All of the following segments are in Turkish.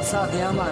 Burası Adıyaman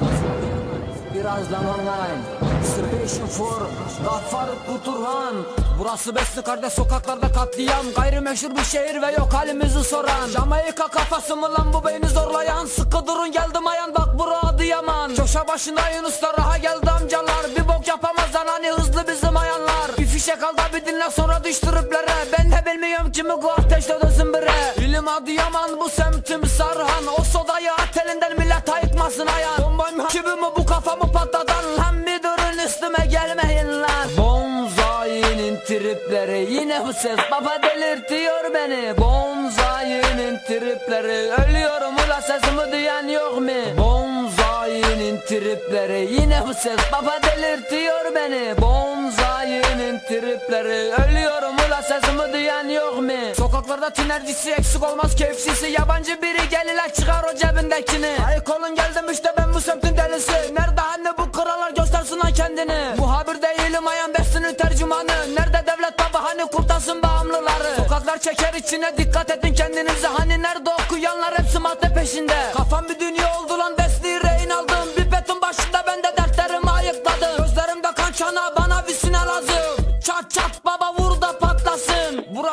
Birazdan online Station for Gaffar Kuturhan Burası Besli kardeş sokaklarda katliam Gayrimeşhur bir şehir ve yok halimizi soran Jamaika kafası mı lan bu beyni zorlayan Sıkı durun geldim ayan bak bura Adıyaman Köşe başında Yunuslar raha geldi amcalar Bir bok yapamazlar hani hızlı bizim ayanlar Bir fişek al da bir dinle sonra düş triplere Ben de bilmiyorum kimi bu ateşte dönsün bire İlim Adıyaman bu semtim Sarhan O sodayı at elinden millet ayıkmasın ayan Bombayım kimi bu kafamı patlatan Lan bir durun üstüme gelmeyin lan. Bonzai'nin tripleri Yine bu ses. Baba delirtiyor beni. Bonzai'nin tripleri. Ölüyorum ula sesimi duyan yok mu? Bonzai'nin tripleri Yine bu ses. Baba delirtiyor beni. Bonzai'nin tripleri. Ölüyorum ula sesimi duyan yok mu? Sokaklarda tinercisi eksik olmaz keyifsisi Yabancı biri gelirler çıkar o cebindekini. Ayık olun geldim işte ben bu semtin delisi. Nerede anne bu krallar göstersin ha kendini. Muhabir değilim ayan bestinin tercümanı. Nerede devlet baba hani kurtarsın bağımlıları? Sokaklar çeker içine dikkat edin kendinize. Hani nerede okuyanlar hepsi madde peşinde. Kafam bir dünya oldu lan besliği rehin aldım. Bir betin başında ben de dertlerimi ayıkladım. Gözlerimde kan çanağı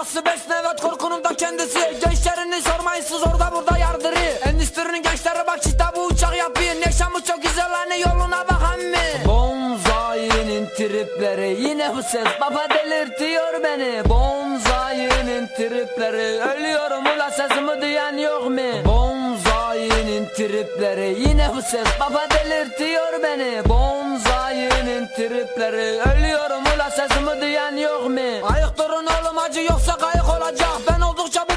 patlasın Burası Besne evet korkunun da kendisi? Gençlerini sormayın siz orada burada yardırı. Endüstrinin gençleri bak işte bu uçak yapıyor. Yaşamı çok güzel hani yoluna bakan mı? Bonzai'nin tripleri Yine bu ses. Baba delirtiyor beni. Bonzai'nin tripleri Ölüyorum ula sesimi duyan yok mu? Bonzai'nin tripleri Yine bu ses. Baba delirtiyor beni Bonzai'nin tripleri Ölüyorum ula sesimi duyan yok mu? Ayık durun oğlum acı yoksa kayık olacak Ben oldukça bu